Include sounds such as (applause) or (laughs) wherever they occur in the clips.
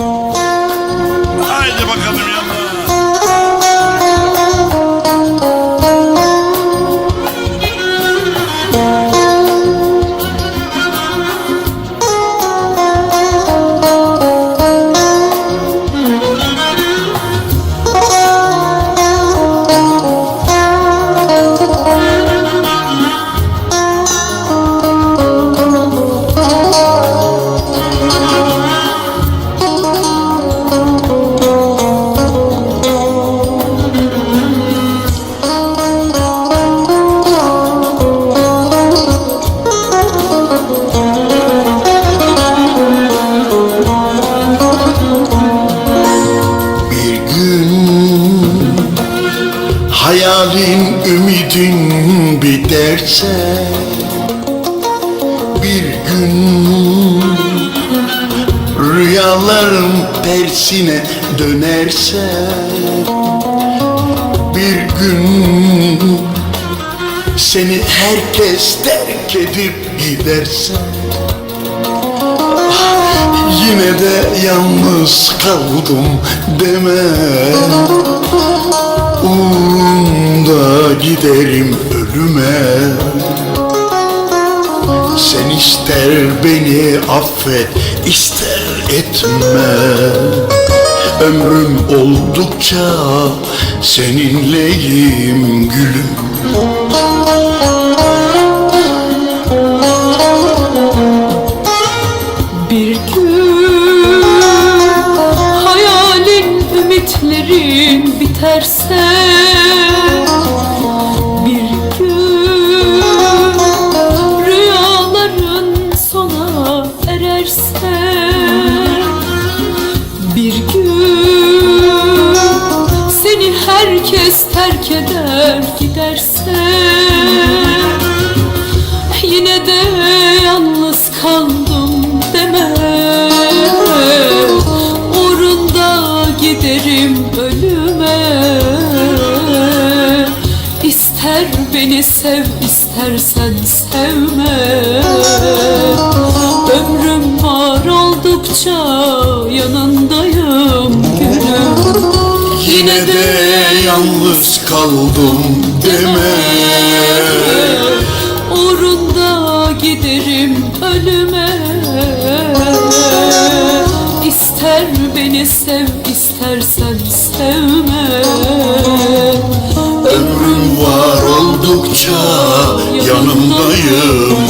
Oh. Rüyalarım tersine dönerse Bir gün seni herkes terk edip giderse Yine de yalnız kaldım deme. Uğrunda giderim ölüme ister beni affet ister etme. Ömrüm oldukça seninleyim gülüm ererse Bir gün seni herkes terk eder giderse. Yine de yalnız kaldım deme. Uğrunda giderim ölüme. İster beni sev istersen sevme deme. Uğrunda giderim ölüme. İster beni sev istersen sevme. Ömrüm var oldukça yanımdayım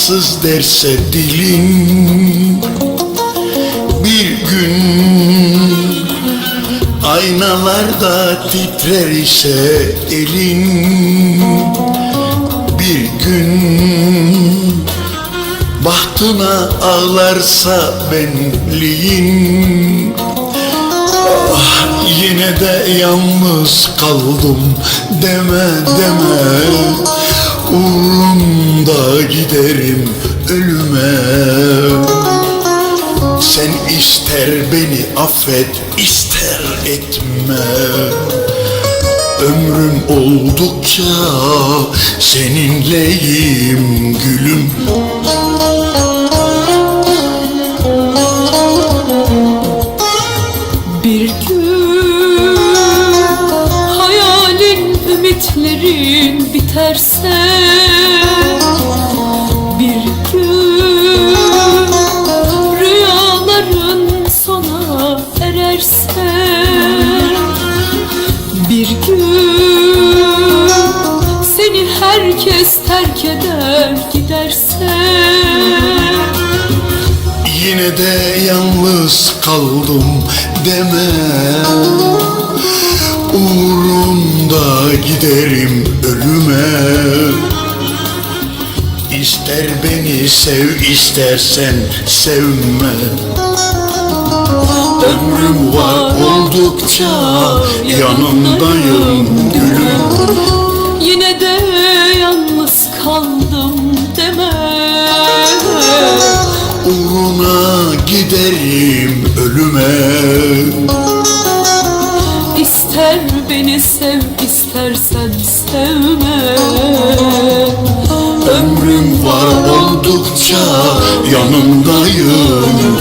anlamsız derse dilin Bir gün aynalarda titrer ise elin. Bir gün bahtına ağlarsa benliğin Ah, Yine de yalnız kaldım deme deme Giderim ölüme. Sen ister beni affet ister etme. Ömrüm oldukça seninleyim gülüm. Bir gün hayalin ümitlerin biterse terk eder giderse. Yine de yalnız kaldım deme Uğrunda giderim ölüme. İster beni sev istersen sevme. Ömrüm var oldukça yanındayım gülüm. Yine de kaldım deme Uğruna giderim ölüme. İster beni sev istersen sevme. Ömrüm var oldukça yanındayım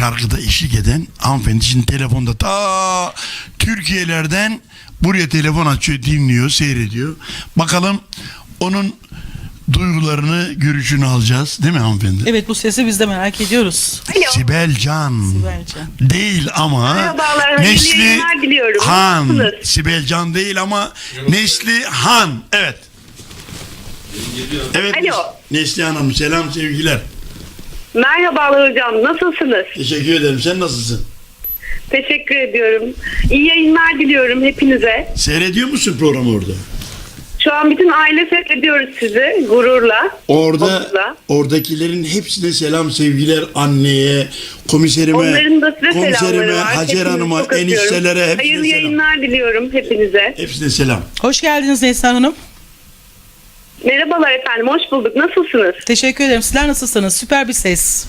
şarkıda eşlik eden hanımefendi şimdi telefonda ta Türkiye'lerden buraya telefon açıyor, dinliyor, seyrediyor. Bakalım onun duygularını, görüşünü alacağız. Değil mi hanımefendi? Evet bu sesi biz de merak ediyoruz. Alo. Sibel Can. Sibel Can. Değil ama Merhabalar, Nesli. Han. Nasılsınız? Sibel Can değil ama Nesli Han. Evet. Evet. Alo. Nesli Hanım selam sevgiler. Merhabalar hocam, nasılsınız? Teşekkür ederim. Sen nasılsın? Teşekkür ediyorum. İyi yayınlar diliyorum hepinize. Seyrediyor musun programı orada? Şu an bütün aile seyrediyoruz sizi gururla. Orada Onurla. oradakilerin hepsine selam sevgiler anneye, komiserime, Onların da size selamları komiserime, var. Hacer Hanım'a, eniştelere hepsine Hayırlı selam. yayınlar diliyorum hepinize. Hepsine selam. Hoş geldiniz Neslihan Hanım. Merhabalar efendim, hoş bulduk. Nasılsınız? Teşekkür ederim. Sizler nasılsınız? Süper bir ses.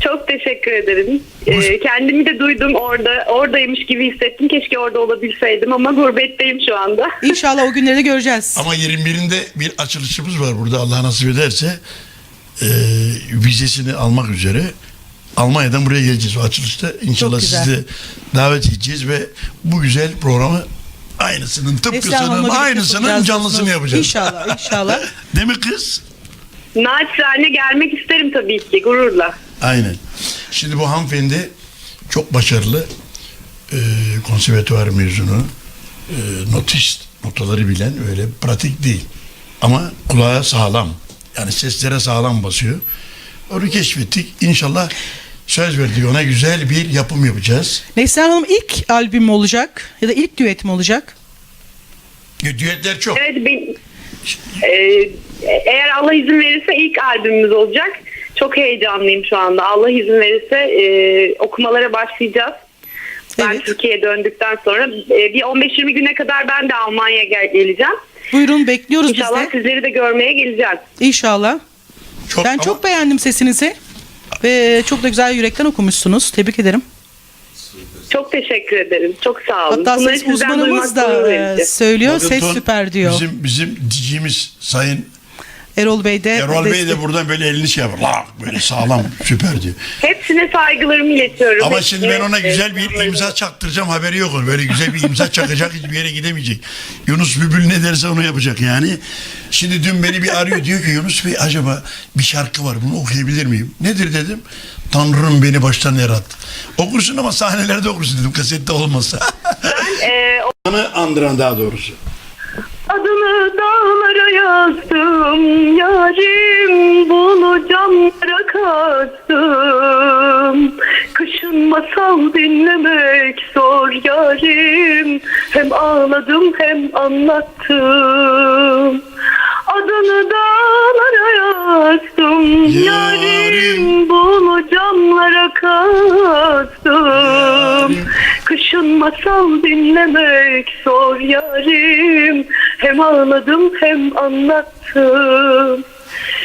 Çok teşekkür ederim. Ee, kendimi de duydum orada, oradaymış gibi hissettim. Keşke orada olabilseydim ama gurbetteyim şu anda. (laughs) İnşallah o günleri göreceğiz. Ama 21'inde bir açılışımız var burada Allah nasip ederse e, vizesini almak üzere Almanya'dan buraya geleceğiz o açılışta. İnşallah sizi de davet edeceğiz ve bu güzel programı aynısının Hanım'la birlikte aynısının canlısını yapacağız. İnşallah, inşallah. (laughs) Değil mi kız? Naçizane gelmek isterim tabii ki gururla. Aynen. Şimdi bu hanımefendi çok başarılı e, konservatuvar mezunu e, notist notaları bilen öyle pratik değil ama kulağa sağlam yani seslere sağlam basıyor onu keşfettik İnşallah söz verdik ona güzel bir yapım yapacağız Neslihan Hanım ilk albüm mü olacak? Ya da ilk düet mi olacak? E, düetler çok Evet ben, Ee, eğer Allah izin verirse ilk albümümüz olacak. Çok heyecanlıyım şu anda. Allah izin verirse e, okumalara başlayacağız. Ben Evet. Türkiye'ye döndükten sonra e, bir 15-20 güne kadar ben de Almanya'ya gel- geleceğim. Buyurun bekliyoruz biz İnşallah de. sizleri de görmeye geleceğim. İnşallah. çok Ben ama çok beğendim sesinizi. Ve çok da güzel yürekten okumuşsunuz. Tebrik ederim. Çok teşekkür ederim. Çok sağ olun. Hatta Bunları ses sizden uzmanımız duymak da gurur e, verici. söylüyor. Ses süper diyor. Bizim, bizim dicimiz Sayın Erol Bey de. Erol Bey de buradan böyle elini şey yapar. La, böyle sağlam süper diyor. Hepsine saygılarımı iletiyorum. Ama Hepsine, şimdi ben ona güzel bir imza çaktıracağım haberi yok onun. Böyle güzel bir imza çakacak hiçbir yere gidemeyecek. Yunus Bülbül ne derse onu yapacak yani. Şimdi dün beni bir arıyor diyor ki Yunus Bey acaba bir şarkı var bunu okuyabilir miyim? Nedir dedim. Tanrım beni baştan yarattı. Okursun ama sahnelerde okursun dedim kasette olmasa. Ben, e, (laughs) Anı andıran daha doğrusu. Adını dağlara yazdım Yarim bunu camlara kastım. Kışın masal dinlemek zor yarim Hem ağladım hem anlattım. Adını dağlara yazdım Yarim. Yarim. bunu camlara kastım. Kışın masal dinlemek zor yarim Hem ağladım hem anlattım.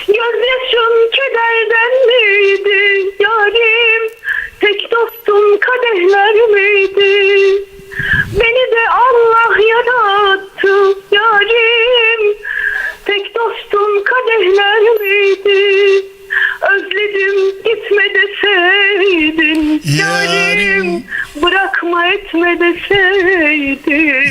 Gözyaşım kederden miydi yarim? Tek dostum kadehler miydi? Beni de Allah yarattı yarim. Tek dostum kadehler miydi? Özledim gitme deseydin Yarim. yarim. Bırakma etme deseydin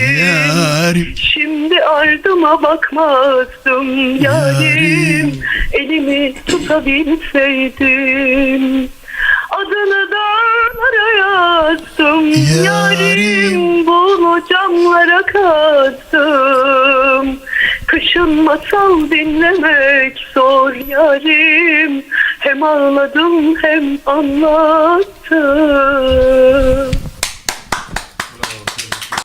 Ardıma bakmazdım. Yarim elimi tutabilseydim. Adını dağlara yazdım. Yarim. Yarim. bunu camlara kazdım Kışın masal dinlemek zor yarim. Hem ağladım hem anlattım